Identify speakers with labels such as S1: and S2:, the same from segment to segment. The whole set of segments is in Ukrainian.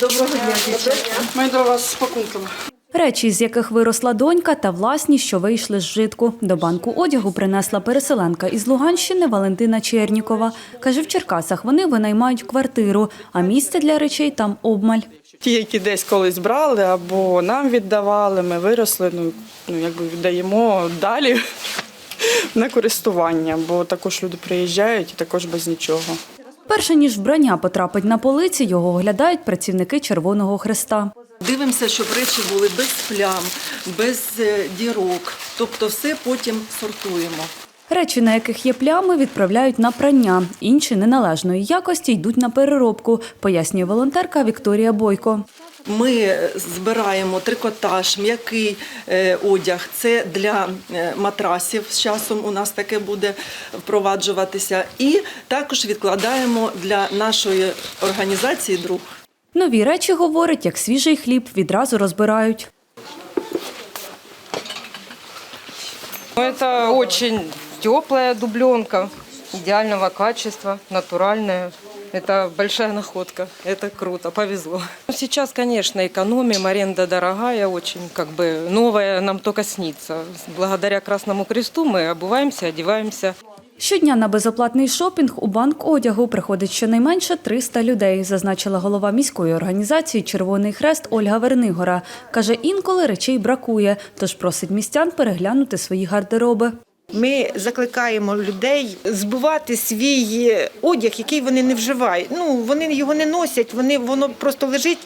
S1: Доброго дня, дівчатка. Ми до вас з пакунками.
S2: Речі, з яких виросла донька, та власні, що вийшли з житку. До банку одягу принесла переселенка із Луганщини Валентина Чернікова. Каже, в Черкасах вони винаймають квартиру, а місця для речей там обмаль.
S1: Ті, які десь колись брали або нам віддавали, ми виросли, ну, ну якби віддаємо далі на користування, бо також люди приїжджають і також без нічого.
S2: Перше ніж вбрання потрапить на полиці, його оглядають працівники Червоного Хреста.
S3: Дивимося, щоб речі були без плям, без е, дірок. Тобто все потім сортуємо.
S2: Речі, на яких є плями, відправляють на прання. Інші неналежної якості йдуть на переробку, пояснює волонтерка Вікторія Бойко.
S3: Ми збираємо трикотаж, м'який е, одяг. Це для е, матрасів. З часом у нас таке буде впроваджуватися. І також відкладаємо для нашої організації друг.
S2: Нові речі, говорить, як свіжий хліб, відразу розбирають.
S4: Ну, Это очень теплая дубленка, идеального качества, натуральная. Это большая находка, это круто, повезло. Сейчас, конечно, экономим, аренда дорогая, очень как бы новая нам только снится. Благодаря Красному Кресту мы обуваемся, одеваемся.
S2: Щодня на безоплатний шопінг у банк одягу приходить щонайменше 300 людей, зазначила голова міської організації Червоний Хрест Ольга Вернигора. Каже, інколи речей бракує, тож просить містян переглянути свої гардероби.
S5: Ми закликаємо людей збивати свій одяг, який вони не вживають. Ну вони його не носять, вони воно просто лежить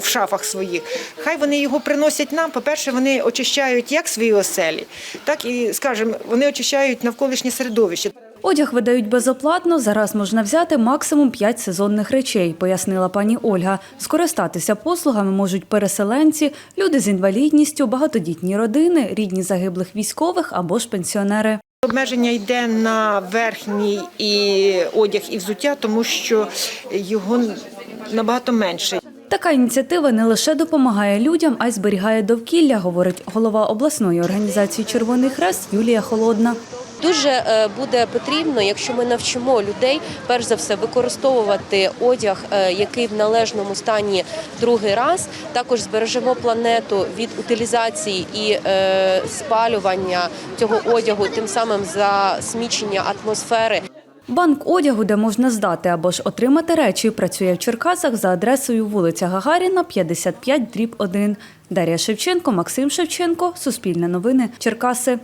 S5: в шафах своїх. Хай вони його приносять нам. По-перше, вони очищають як свої оселі, так і скажімо, вони очищають навколишнє середовище.
S2: Одяг видають безоплатно. Зараз можна взяти максимум 5 сезонних речей, пояснила пані Ольга. Скористатися послугами можуть переселенці, люди з інвалідністю, багатодітні родини, рідні загиблих військових або ж пенсіонери.
S5: Обмеження йде на верхній і одяг і взуття, тому що його набагато менше.
S2: Така ініціатива не лише допомагає людям, а й зберігає довкілля, говорить голова обласної організації Червоний Хрест Юлія Холодна.
S6: Дуже е, буде потрібно, якщо ми навчимо людей, перш за все, використовувати одяг, е, який в належному стані другий раз. Також збережемо планету від утилізації і е, спалювання цього одягу, тим самим засмічення атмосфери.
S2: Банк одягу, де можна здати або ж отримати речі, працює в Черкасах за адресою вулиця Гагаріна, 55, дріб 1. Дар'я Шевченко, Максим Шевченко, Суспільне новини, Черкаси.